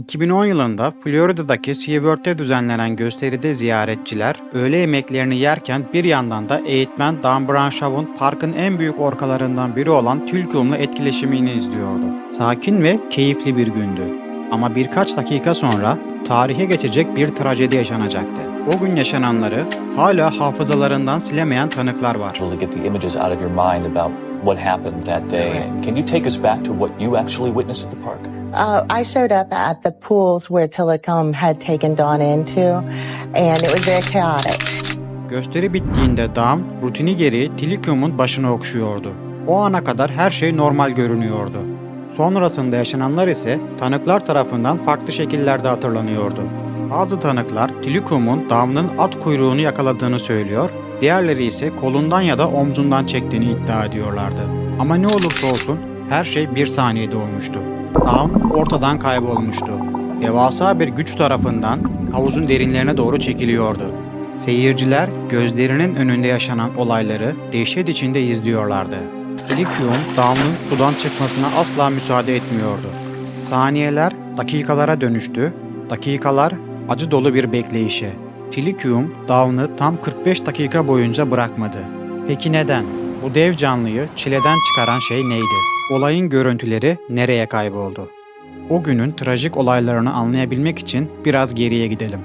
2010 yılında Florida'daki SeaWorld'te düzenlenen gösteride ziyaretçiler öğle yemeklerini yerken bir yandan da eğitmen Dan Branshaw'un parkın en büyük orkalarından biri olan Tülkum'la etkileşimini izliyordu. Sakin ve keyifli bir gündü. Ama birkaç dakika sonra tarihe geçecek bir trajedi yaşanacaktı. O gün yaşananları hala hafızalarından silemeyen tanıklar var. Can you take us back to what you actually witnessed at the park? Uh, I showed up at the pools where Tillicum had taken Dawn into, and it was very chaotic. Gösteri bittiğinde Dam rutini gereği Tilikum'un başını okşuyordu. O ana kadar her şey normal görünüyordu. Sonrasında yaşananlar ise tanıklar tarafından farklı şekillerde hatırlanıyordu. Bazı tanıklar Tilikum'un Dam'ın at kuyruğunu yakaladığını söylüyor, diğerleri ise kolundan ya da omzundan çektiğini iddia ediyorlardı. Ama ne olursa olsun her şey bir saniyede olmuştu. Dam ortadan kaybolmuştu. Devasa bir güç tarafından havuzun derinlerine doğru çekiliyordu. Seyirciler gözlerinin önünde yaşanan olayları dehşet içinde izliyorlardı. Ilikium Dawn'un sudan çıkmasına asla müsaade etmiyordu. Saniyeler dakikalara dönüştü, dakikalar acı dolu bir bekleyişe. Tilikium Dawn'ı tam 45 dakika boyunca bırakmadı. Peki neden? Bu dev canlıyı çileden çıkaran şey neydi? Olayın görüntüleri nereye kayboldu? O günün trajik olaylarını anlayabilmek için biraz geriye gidelim.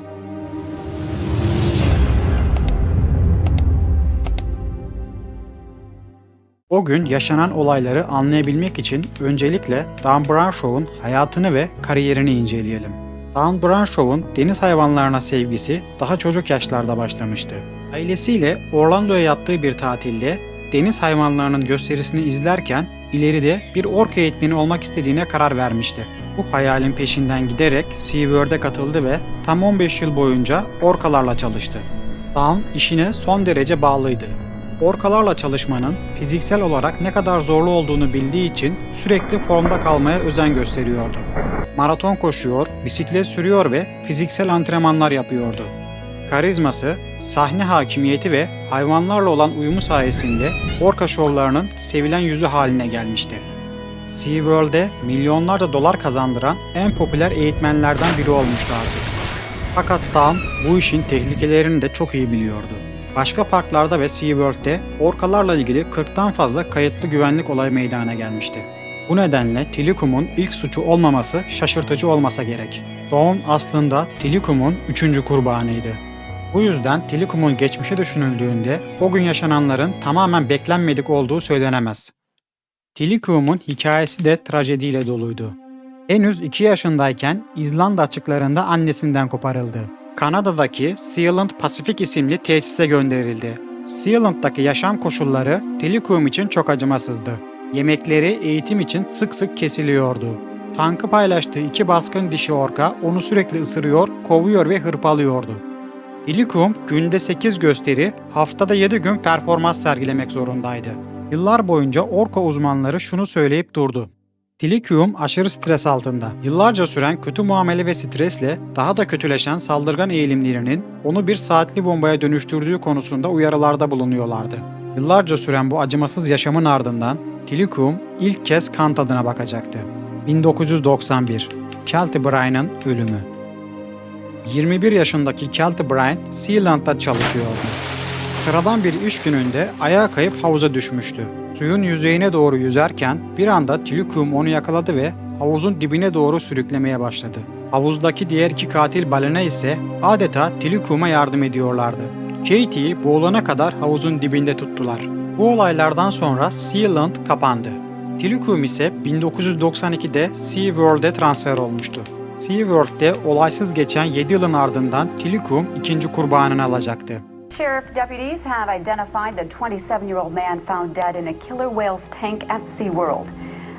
O gün yaşanan olayları anlayabilmek için öncelikle Dan Branshaw'un hayatını ve kariyerini inceleyelim. Dan Branshaw'un deniz hayvanlarına sevgisi daha çocuk yaşlarda başlamıştı. Ailesiyle Orlando'ya yaptığı bir tatilde deniz hayvanlarının gösterisini izlerken ileride bir ork eğitmeni olmak istediğine karar vermişti. Bu hayalin peşinden giderek SeaWorld'e katıldı ve tam 15 yıl boyunca orkalarla çalıştı. Dan işine son derece bağlıydı. Orkalarla çalışmanın fiziksel olarak ne kadar zorlu olduğunu bildiği için sürekli formda kalmaya özen gösteriyordu. Maraton koşuyor, bisiklet sürüyor ve fiziksel antrenmanlar yapıyordu. Karizması, sahne hakimiyeti ve hayvanlarla olan uyumu sayesinde orka şovlarının sevilen yüzü haline gelmişti. SeaWorld'e milyonlarca dolar kazandıran en popüler eğitmenlerden biri olmuştu artık. Fakat Dawn bu işin tehlikelerini de çok iyi biliyordu. Başka parklarda ve SeaWorld'de orkalarla ilgili 40'tan fazla kayıtlı güvenlik olayı meydana gelmişti. Bu nedenle Tilikum'un ilk suçu olmaması şaşırtıcı olmasa gerek. Dawn aslında Tilikum'un üçüncü kurbanıydı. Bu yüzden Tilikum'un geçmişi düşünüldüğünde o gün yaşananların tamamen beklenmedik olduğu söylenemez. Tilikum'un hikayesi de trajediyle doluydu. Henüz 2 yaşındayken İzlanda açıklarında annesinden koparıldı. Kanada'daki Sealand Pacific isimli tesise gönderildi. Sealand'daki yaşam koşulları Tilikum için çok acımasızdı. Yemekleri eğitim için sık sık kesiliyordu. Tankı paylaştığı iki baskın dişi orka onu sürekli ısırıyor, kovuyor ve hırpalıyordu. Tilikum günde 8 gösteri, haftada 7 gün performans sergilemek zorundaydı. Yıllar boyunca orka uzmanları şunu söyleyip durdu. Tilikum aşırı stres altında. Yıllarca süren kötü muamele ve stresle daha da kötüleşen saldırgan eğilimlerinin onu bir saatli bombaya dönüştürdüğü konusunda uyarılarda bulunuyorlardı. Yıllarca süren bu acımasız yaşamın ardından Tilikum ilk kez kan tadına bakacaktı. 1991 Kelty Bryan'ın ölümü 21 yaşındaki Kelty Bryan Sealand'da çalışıyordu. Sıradan bir iş gününde ayağa kayıp havuza düşmüştü. Suyun yüzeyine doğru yüzerken bir anda Tilikum onu yakaladı ve havuzun dibine doğru sürüklemeye başladı. Havuzdaki diğer iki katil balina ise adeta Tilikum'a yardım ediyorlardı. Katie'yi boğulana kadar havuzun dibinde tuttular. Bu olaylardan sonra Sealand kapandı. Tilikum ise 1992'de SeaWorld'e transfer olmuştu. SeaWorld'de olaysız geçen 7 yılın ardından Tilikum ikinci kurbanını alacaktı. Sheriff deputies have identified the 27-year-old man found dead in a killer whale's tank at SeaWorld.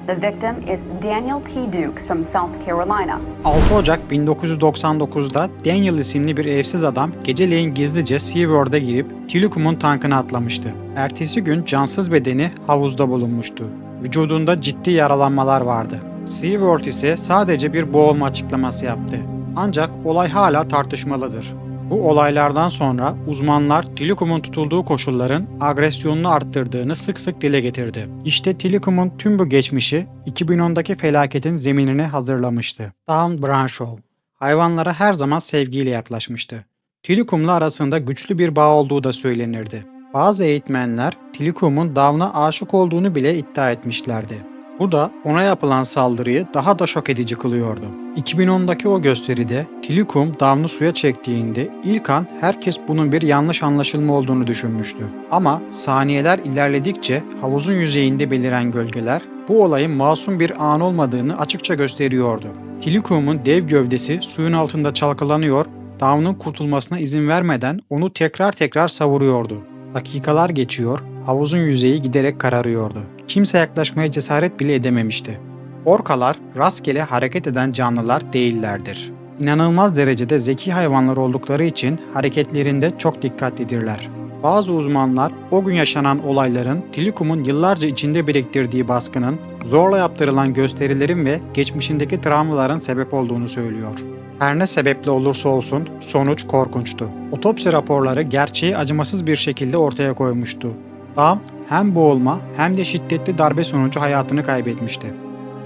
The victim is Daniel P. Dukes from South Carolina. 6 Ocak 1999'da Daniel isimli bir evsiz adam geceleyin gizlice SeaWorld'a girip Tilikum'un tankına atlamıştı. Ertesi gün cansız bedeni havuzda bulunmuştu. Vücudunda ciddi yaralanmalar vardı. SeaWorld ise sadece bir boğulma açıklaması yaptı. Ancak olay hala tartışmalıdır. Bu olaylardan sonra uzmanlar Tilikum'un tutulduğu koşulların agresyonunu arttırdığını sık sık dile getirdi. İşte Tilikum'un tüm bu geçmişi 2010'daki felaketin zeminini hazırlamıştı. Down Brown Show hayvanlara her zaman sevgiyle yaklaşmıştı. Tilikum'la arasında güçlü bir bağ olduğu da söylenirdi. Bazı eğitmenler Tilikum'un Down'a aşık olduğunu bile iddia etmişlerdi. Bu da ona yapılan saldırıyı daha da şok edici kılıyordu. 2010'daki o gösteride Tilikum Down'u suya çektiğinde ilk an herkes bunun bir yanlış anlaşılma olduğunu düşünmüştü. Ama saniyeler ilerledikçe havuzun yüzeyinde beliren gölgeler bu olayın masum bir an olmadığını açıkça gösteriyordu. Tilikum'un dev gövdesi suyun altında çalkalanıyor, Down'un kurtulmasına izin vermeden onu tekrar tekrar savuruyordu. Dakikalar geçiyor, havuzun yüzeyi giderek kararıyordu. Kimse yaklaşmaya cesaret bile edememişti. Orkalar rastgele hareket eden canlılar değillerdir. İnanılmaz derecede zeki hayvanlar oldukları için hareketlerinde çok dikkatlidirler. Bazı uzmanlar o gün yaşanan olayların Tilikum'un yıllarca içinde biriktirdiği baskının, zorla yaptırılan gösterilerin ve geçmişindeki travmaların sebep olduğunu söylüyor. Her ne sebeple olursa olsun sonuç korkunçtu. Otopsi raporları gerçeği acımasız bir şekilde ortaya koymuştu. Dam hem boğulma hem de şiddetli darbe sonucu hayatını kaybetmişti.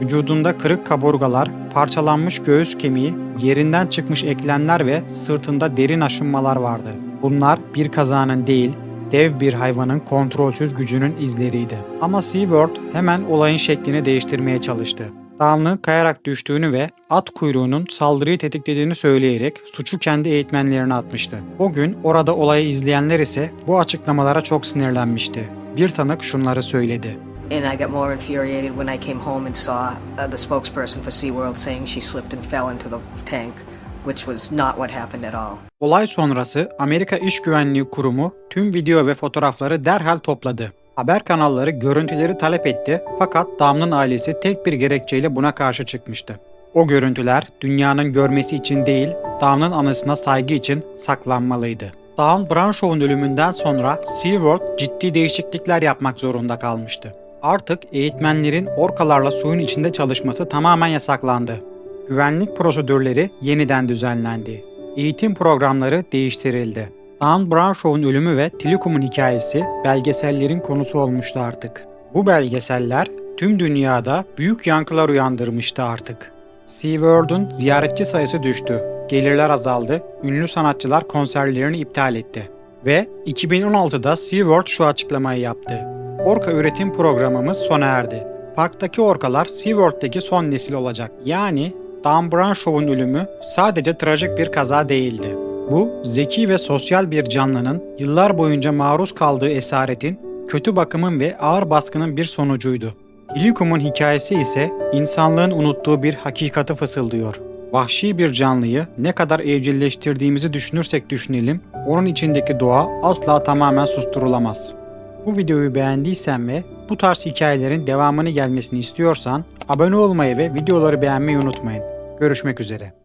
Vücudunda kırık kaburgalar, parçalanmış göğüs kemiği, yerinden çıkmış eklemler ve sırtında derin aşınmalar vardı. Bunlar bir kazanın değil, dev bir hayvanın kontrolsüz gücünün izleriydi. Ama SeaWorld hemen olayın şeklini değiştirmeye çalıştı. Down'un kayarak düştüğünü ve at kuyruğunun saldırıyı tetiklediğini söyleyerek suçu kendi eğitmenlerine atmıştı. O gün orada olayı izleyenler ise bu açıklamalara çok sinirlenmişti. Bir tanık şunları söyledi. And I got more infuriated when I came home and saw uh, the spokesperson for SeaWorld saying she slipped and fell into the tank, which was not what happened at all. Olay sonrası Amerika İş Güvenliği Kurumu tüm video ve fotoğrafları derhal topladı. Haber kanalları görüntüleri talep etti fakat Daml'ın ailesi tek bir gerekçeyle buna karşı çıkmıştı. O görüntüler dünyanın görmesi için değil, Daml'ın anısına saygı için saklanmalıydı. Dawn Branshaw'un ölümünden sonra SeaWorld ciddi değişiklikler yapmak zorunda kalmıştı. Artık eğitmenlerin orkalarla suyun içinde çalışması tamamen yasaklandı. Güvenlik prosedürleri yeniden düzenlendi. Eğitim programları değiştirildi. Dawn Branshaw'un ölümü ve Tilikum'un hikayesi belgesellerin konusu olmuştu artık. Bu belgeseller tüm dünyada büyük yankılar uyandırmıştı artık. SeaWorld'un ziyaretçi sayısı düştü, gelirler azaldı, ünlü sanatçılar konserlerini iptal etti. Ve 2016'da SeaWorld şu açıklamayı yaptı. Orka üretim programımız sona erdi. Parktaki orkalar SeaWorld'daki son nesil olacak. Yani Dan Branshaw'un ölümü sadece trajik bir kaza değildi. Bu, zeki ve sosyal bir canlının yıllar boyunca maruz kaldığı esaretin, kötü bakımın ve ağır baskının bir sonucuydu. Ilikum'un hikayesi ise insanlığın unuttuğu bir hakikati fısıldıyor. Vahşi bir canlıyı ne kadar evcilleştirdiğimizi düşünürsek düşünelim, onun içindeki doğa asla tamamen susturulamaz. Bu videoyu beğendiysen ve bu tarz hikayelerin devamını gelmesini istiyorsan abone olmayı ve videoları beğenmeyi unutmayın. Görüşmek üzere.